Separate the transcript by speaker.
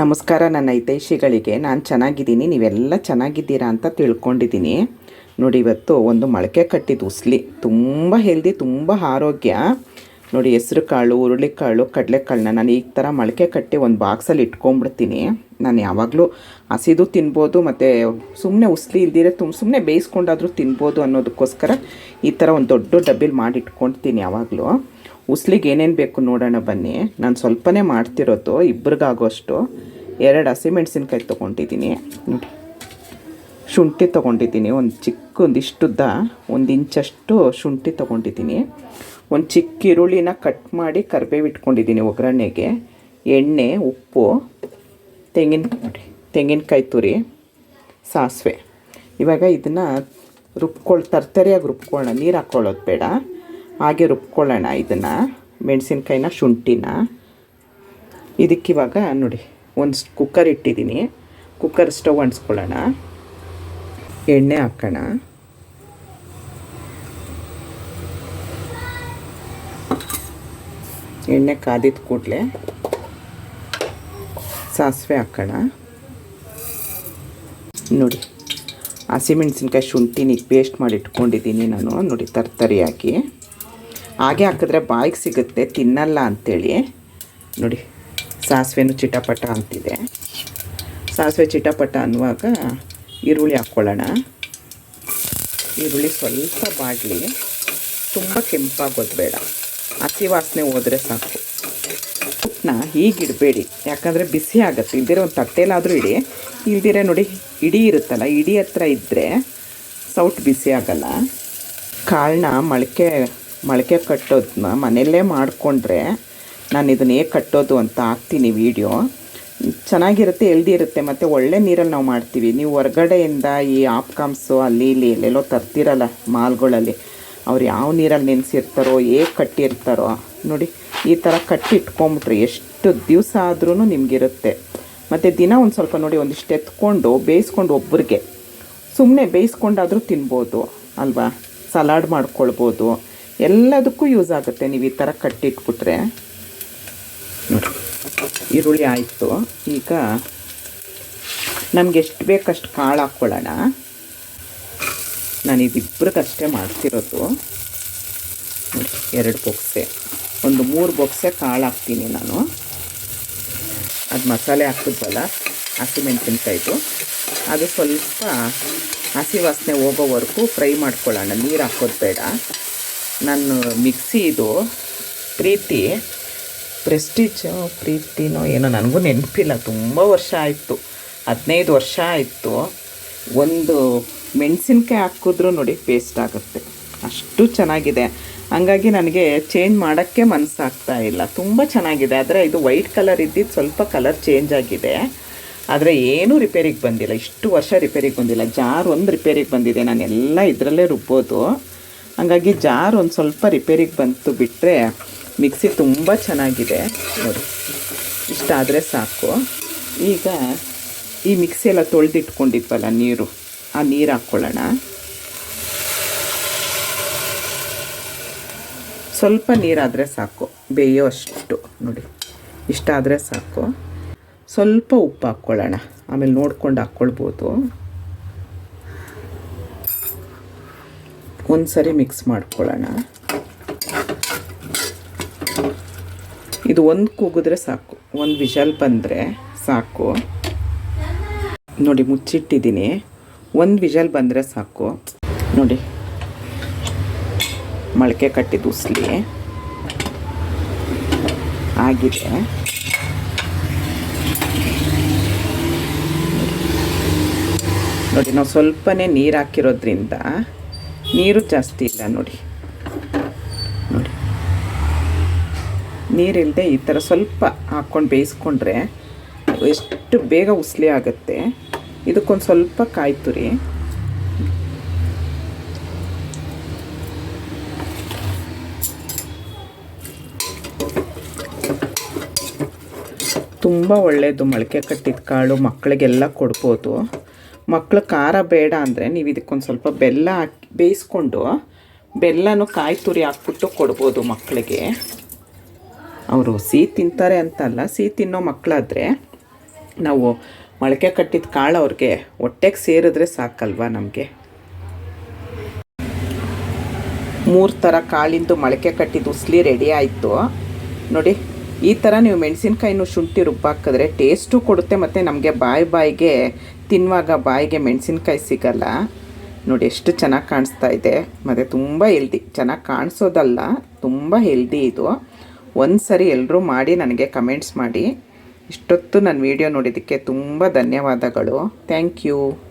Speaker 1: ನಮಸ್ಕಾರ, ನನ್ನ ಹಿತೈಷಿಗಳಿಗೆ. ನಾನು ಚೆನ್ನಾಗಿದ್ದೀನಿ, ನೀವೆಲ್ಲ ಚೆನ್ನಾಗಿದ್ದೀರಾ ಅಂತ ತಿಳ್ಕೊಂಡಿದ್ದೀನಿ. ನೋಡಿ, ಇವತ್ತು ಒಂದು ಮೊಳಕೆ ಕಟ್ಟಿದ್ದು ಉಸ್ಲಿ. ತುಂಬ ಹೆಲ್ದಿ ತುಂಬ ಆರೋಗ್ಯ. ನೋಡಿ, ಹೆಸ್ರು ಕಾಳು ಹುರುಳಿಕಾಳು ಕಡಲೆಕಾಳನ್ನ ನಾನು ಈ ಥರ ಮೊಳಕೆ ಕಟ್ಟಿ ಒಂದು ಬಾಕ್ಸಲ್ಲಿ ಇಟ್ಕೊಂಡ್ಬಿಡ್ತೀನಿ. ನಾನು ಯಾವಾಗಲೂ ಹಸಿದು ತಿನ್ಬೋದು, ಮತ್ತು ಸುಮ್ಮನೆ ಉಸ್ಲಿ ಇಲ್ದಿರೆ ತುಂಬ ಸುಮ್ಮನೆ ಬೇಯಿಸ್ಕೊಂಡಾದರೂ ತಿನ್ಬೋದು ಅನ್ನೋದಕ್ಕೋಸ್ಕರ ಈ ಥರ ಒಂದು ದೊಡ್ಡ ಡಬ್ಬಿಲಿ ಮಾಡಿ ಇಟ್ಕೊಳ್ತೀನಿ ಯಾವಾಗಲೂ. ಉಸ್ಲಿಗೆ ಏನೇನು ಬೇಕು ನೋಡೋಣ ಬನ್ನಿ. ನಾನು ಸ್ವಲ್ಪನೇ ಮಾಡ್ತಿರೋದು ಇಬ್ರಿಗಾಗೋಷ್ಟು. ಎರಡು ಹಸಿಮೆಣ್ಸಿನ್ಕಾಯಿ ತೊಗೊಂಡಿದ್ದೀನಿ. ನೋಡಿ. ಶುಂಠಿ ತೊಗೊಂಡಿದ್ದೀನಿ. ಒಂದು ಚಿಕ್ಕ ಒಂದಿಷ್ಟುದ್ದ ಒಂದು ಇಂಚಷ್ಟು ಶುಂಠಿ ತೊಗೊಂಡಿದ್ದೀನಿ. ಒಂದು ಚಿಕ್ಕ ಈರುಳ್ಳಿನ ಕಟ್ ಮಾಡಿ ಕರಿಬೇವು ಇಟ್ಕೊಂಡಿದ್ದೀನಿ ಒಗ್ಗರಣೆಗೆ. ಎಣ್ಣೆ, ಉಪ್ಪು, ತೆಂಗಿನ, ನೋಡಿ, ತೆಂಗಿನಕಾಯಿ ತುರಿ, ಸಾಸಿವೆ. ಇವಾಗ ಇದನ್ನು ರುಬ್ಕೊಳ್, ತರ್ತರಿಯಾಗಿ ರುಬ್ಕೊಳ್ಳೋಣ ನೀರು ಹಾಕ್ಕೊಳ್ಳೋದು ಬೇಡ. ಹಾಗೆ ರುಬ್ಕೊಳ್ಳೋಣ ಇದನ್ನು, ಮೆಣಸಿನ್ಕಾಯಿನ, ಶುಂಠಿನ. ಇದಕ್ಕಿವಾಗ ನೋಡಿ. ಒಂದು ಕುಕ್ಕರ್ ಇಟ್ಟಿದ್ದೀನಿ. ಕುಕ್ಕರ್ ಸ್ಟವ್ ಅಂಟಿಸ್ಕೊಳ್ಳೋಣ. ಎಣ್ಣೆ ಹಾಕೋಣ. ಎಣ್ಣೆ ಕಾದಿದ ಕೂಡಲೇ ಸಾಸಿವೆ ಹಾಕೋಣ. ನೋಡಿ ಹಸಿಮೆಣ್ಸಿನ್ಕಾಯಿ ಶುಂಠಿನ ಪೇಸ್ಟ್ ಮಾಡಿ ಇಟ್ಕೊಂಡಿದ್ದೀನಿ ನಾನು. ನೋಡಿ, ತರ್ತರಿಯಾಗಿ. ಹಾಗೆ ಹಾಕಿದ್ರೆ ಬಾಯಿಗೆ ಸಿಗುತ್ತೆ, ತಿನ್ನಲ್ಲ ಅಂಥೇಳಿ ನೋಡಿ. ಸಾಸಿವೆನೂ ಚಿಟಪಟ ಅಂತಿದೆ. ಸಾಸಿವೆ ಚಿಟಪಟ ಅನ್ನುವಾಗ ಈರುಳ್ಳಿ ಹಾಕ್ಕೊಳ್ಳೋಣ ಈರುಳ್ಳಿ ಸ್ವಲ್ಪ ಬಾಡಲಿ ತುಂಬ ಕೆಂಪಾಗೋದು ಹಸಿ ವಾಸನೆ ಹೋದರೆ ಸಾಕು. ಉಪ್ಪನ್ನ ಹೀಗಿಡಬೇಡಿ. ಯಾಕಂದರೆ ಬಿಸಿ ಆಗುತ್ತೆ. ಇಲ್ದಿರೋ ಒಂದು ತಟ್ಟೆಲಾದರೂ ಇಡಿ. ಇಲ್ದಿರೇ ನೋಡಿ, ಇಡೀ ಇರುತ್ತಲ್ಲ, ಇಡೀ ಹತ್ರ ಇದ್ದರೆ ಸೌಟ್ ಬಿಸಿ ಆಗಲ್ಲ. ಕಾಳನ್ನ ಮೊಳಕೆ ಮೊಳಕೆ ಕಟ್ಟೋದನ್ನ ಮನೆಯಲ್ಲೇ ಮಾಡಿಕೊಂಡ್ರೆ ನಾನು ಇದನ್ನ ಹೇಗೆ ಕಟ್ಟೋದು ಅಂತ ಹಾಕ್ತೀನಿ ವೀಡಿಯೋ ಚೆನ್ನಾಗಿರುತ್ತೆ ಎಲ್ದಿ ಇರುತ್ತೆ, ಮತ್ತು ಒಳ್ಳೆ ನೀರಲ್ಲಿ ನಾವು ಮಾಡ್ತೀವಿ. ನೀವು ಹೊರಗಡೆಯಿಂದ ಈ ಆಪ್ಕಾಮ್ಸು ಅಲ್ಲಿ, ಇಲ್ಲಿ ಎಲ್ಲೆಲ್ಲೋ ತರ್ತಿರಲ್ಲ ಮಾಲ್ಗಳಲ್ಲಿ, ಅವ್ರು ಯಾವ ನೀರಲ್ಲಿ ನೆನೆಸಿರ್ತಾರೋ, ಹೇಗೆ ಕಟ್ಟಿರ್ತಾರೋ, ನೋಡಿ, ಈ ಥರ ಕಟ್ಟಿಟ್ಕೊಂಬಿಟ್ರೆ ಎಷ್ಟು ದಿವಸ ಆದ್ರೂ ನಿಮಗಿರುತ್ತೆ. ಮತ್ತು ದಿನ ಒಂದು ಸ್ವಲ್ಪ ನೋಡಿ, ಒಂದಿಷ್ಟು ಎತ್ಕೊಂಡು, ಬೇಯಿಸ್ಕೊಂಡು ಒಬ್ಬರಿಗೆ ಸುಮ್ಮನೆ ಬೇಯಿಸ್ಕೊಂಡಾದರೂ ತಿನ್ಬೋದು, ಅಲ್ವಾ? ಸಲಾಡ್ ಮಾಡ್ಕೊಳ್ಬೋದು. ಎಲ್ಲದಕ್ಕೂ ಯೂಸ್ ಆಗುತ್ತೆ. ನೀವು ಈ ಥರ ಕಟ್ಟಿಟ್ಬಿಟ್ರೆ. ಈರುಳ್ಳಿ ಆಯಿತು. ಈಗ ನಮ್ಗೆ ಎಷ್ಟು ಬೇಕಷ್ಟು ಕಾಳು ಹಾಕ್ಕೊಳ್ಳೋಣ ನಾನು ಇದಿಬ್ಬರಿಗಷ್ಟೇ ಮಾಡ್ತಿರೋದು. ಎರಡು ಬೊಕ್ಸೆ. ಒಂದು ಮೂರು ಬೊಕ್ಸೆ ಕಾಳು ಹಾಕ್ತೀನಿ ನಾನು. ಅದು ಮಸಾಲೆ ಹಾಕಿದ್ವಲ್ಲ ಹಸಿಮೆಣ್ಸಿನ್ಕಾಯ್ದು ಅದು ಸ್ವಲ್ಪ ಹಸಿ ವಾಸನೆ ಹೋಗೋವರೆಗೂ ಫ್ರೈ ಮಾಡ್ಕೊಳ್ಳೋಣ. ನೀರು ಹಾಕೋದು ಬೇಡ. ನಾನು ಮಿಕ್ಸಿ ಇದು ಪ್ರೀತಿ ಪ್ರೆಸ್ಟೀಜ್ ಪ್ರೀತಿನೋ ಏನೋ, ನನಗೂ ನೆನಪಿಲ್ಲ. ತುಂಬ ವರ್ಷ ಆಯಿತು. ಹದಿನೈದು ವರ್ಷ ಆಯಿತು. ಒಂದು ಮೆಣಸಿನ್ಕಾಯಿ ಹಾಕಿದ್ರೂ ನೋಡಿ ಪೇಸ್ಟ್ ಆಗುತ್ತೆ. ಅಷ್ಟು ಚೆನ್ನಾಗಿದೆ. ಹಂಗಾಗಿ ನನಗೆ ಚೇಂಜ್ ಮಾಡೋಕ್ಕೆ ಮನಸ್ಸಾಗ್ತಾ ಇಲ್ಲ. ತುಂಬ ಚೆನ್ನಾಗಿದೆ. ಆದರೆ ಇದು ವೈಟ್ ಕಲರ್ ಇದ್ದಿದ್ದು ಸ್ವಲ್ಪ ಕಲರ್ ಚೇಂಜ್ ಆಗಿದೆ. ಆದರೆ ಏನೂ ರಿಪೇರಿಗೆ ಬಂದಿಲ್ಲ. ಇಷ್ಟು ವರ್ಷ ರಿಪೇರಿಗೆ ಬಂದಿಲ್ಲ. ಜಾರ್ ಒಂದು ರಿಪೇರಿಗೆ ಬಂದಿದೆ. ನಾನು ಎಲ್ಲ ಇದರಲ್ಲೇ ರುಬ್ಬೋದು. ಹಾಗಾಗಿ ಜಾರ್ ಒಂದು ಸ್ವಲ್ಪ ರಿಪೇರಿಗೆ ಬಂತು ಬಿಟ್ಟರೆ ಮಿಕ್ಸಿ ತುಂಬ ಚೆನ್ನಾಗಿದೆ. ನೋಡಿ, ಇಷ್ಟಾದರೆ ಸಾಕು. ಈಗ ಈ ಮಿಕ್ಸಿ ಎಲ್ಲ ತೊಳೆದಿಟ್ಕೊಂಡಿದ್ವಲ್ಲ ನೀರು, ಆ ನೀರು ಹಾಕ್ಕೊಳ್ಳೋಣ ಸ್ವಲ್ಪ ನೀರಾದರೆ ಸಾಕು, ಬೇಯೋ ಅಷ್ಟು. ನೋಡಿ, ಇಷ್ಟಾದರೆ ಸಾಕು. ಸ್ವಲ್ಪ ಉಪ್ಪು ಹಾಕ್ಕೊಳ್ಳೋಣ ಆಮೇಲೆ ನೋಡ್ಕೊಂಡು ಹಾಕ್ಕೊಳ್ಬೋದು. ಒಂದು ಸರಿ ಮಿಕ್ಸ್ ಮಾಡ್ಕೊಳ್ಳೋಣ. ಇದು ಒಂದು ಕೂಗಿದ್ರೆ ಸಾಕು. ಒಂದು ವಿಶಲ್ ಬಂದರೆ ಸಾಕು. ನೋಡಿ, ಮುಚ್ಚಿಟ್ಟಿದ್ದೀನಿ. ಒಂದು ವಿಶಲ್ ಬಂದರೆ ಸಾಕು. ನೋಡಿ. ಮೊಳಕೆ ಕಟ್ಟಿದ್ದು ಉಸ್ಲಿ ಆಗಿದೆ. ನೋಡಿ, ನಾವು ಸ್ವಲ್ಪನೇ ನೀರು ಹಾಕಿರೋದ್ರಿಂದ ನೀರು ಜಾಸ್ತಿ ಇಲ್ಲ ನೋಡಿ ನೋಡಿ. ನೀರಿಲ್ಲದೆ ಈ ಥರ ಸ್ವಲ್ಪ ಹಾಕ್ಕೊಂಡು ಬೇಯಿಸ್ಕೊಂಡ್ರೆ ಎಷ್ಟು ಬೇಗ ಉಸ್ಲಿ ಆಗುತ್ತೆ. ಇದಕ್ಕೊಂದು ಸ್ವಲ್ಪ ಕಾಯಿ ತುರಿ. ತುಂಬ ಒಳ್ಳೆಯದು ಮೊಳಕೆ ಕಟ್ಟಿದ ಕಾಳು, ಮಕ್ಕಳಿಗೆಲ್ಲ ಕೊಡ್ಬೋದು. ಮಕ್ಕಳು ಖಾರ ಬೇಡ ಅಂದರೆ ನೀವು ಇದಕ್ಕೊಂದು ಸ್ವಲ್ಪ ಬೆಲ್ಲ ಹಾಕಿ, ಬೇಯಿಸ್ಕೊಂಡು ಬೆಲ್ಲನೂ ಕಾಯಿ ತುರಿ ಹಾಕ್ಬಿಟ್ಟು ಕೊಡ್ಬೋದು ಮಕ್ಕಳಿಗೆ. ಅವರು ಸಿಹಿ ತಿಂತಾರೆ ಅಂತಲ್ಲ ಸಿಹಿ ತಿನ್ನೋ ಮಕ್ಕಳಾದರೆ ನಾವು ಮೊಳಕೆ ಕಟ್ಟಿದ ಕಾಳು ಅವ್ರಿಗೆ ಹೊಟ್ಟೆಗೆ ಸೇರಿದ್ರೆ ಸಾಕಲ್ವಾ ನಮಗೆ? ಮೂರು ಥರ ಕಾಳಿಂದು ಮೊಳಕೆ ಕಟ್ಟಿದ ಉಸ್ಲಿ ರೆಡಿ ಆಯಿತು. ನೋಡಿ, ಈ ಥರ ನೀವು ಮೆಣಸಿನ್ಕಾಯಿನೂ ಶುಂಠಿ ರುಬ್ಬಾಕಿದ್ರೆ ಟೇಸ್ಟು ಕೊಡುತ್ತೆ ಮತ್ತು ನಮಗೆ ಬಾಯಿ ಬಾಯಿಗೆ ತಿನ್ನುವಾಗ ಬಾಯಿಗೆ ಮೆಣಸಿನ್ಕಾಯಿ ಸಿಗಲ್ಲ. ನೋಡಿ, ಎಷ್ಟು ಚೆನ್ನಾಗಿ ಕಾಣಿಸ್ತಾ ಇದೆ. ಮತ್ತು ತುಂಬ ಹೆಲ್ದಿ ಚೆನ್ನಾಗಿ ಕಾಣಿಸೋದಲ್ಲ, ತುಂಬ ಹೆಲ್ದಿ ಇದು. ಒಂದು ಸರಿ ಎಲ್ಲರೂ ಮಾಡಿ ನನಗೆ ಕಮೆಂಟ್ಸ್ ಮಾಡಿ. ಇಷ್ಟೊತ್ತು ನನ್ನ ವಿಡಿಯೋ ನೋಡಿದ್ದಕ್ಕೆ ತುಂಬ ಧನ್ಯವಾದಗಳು. Thank you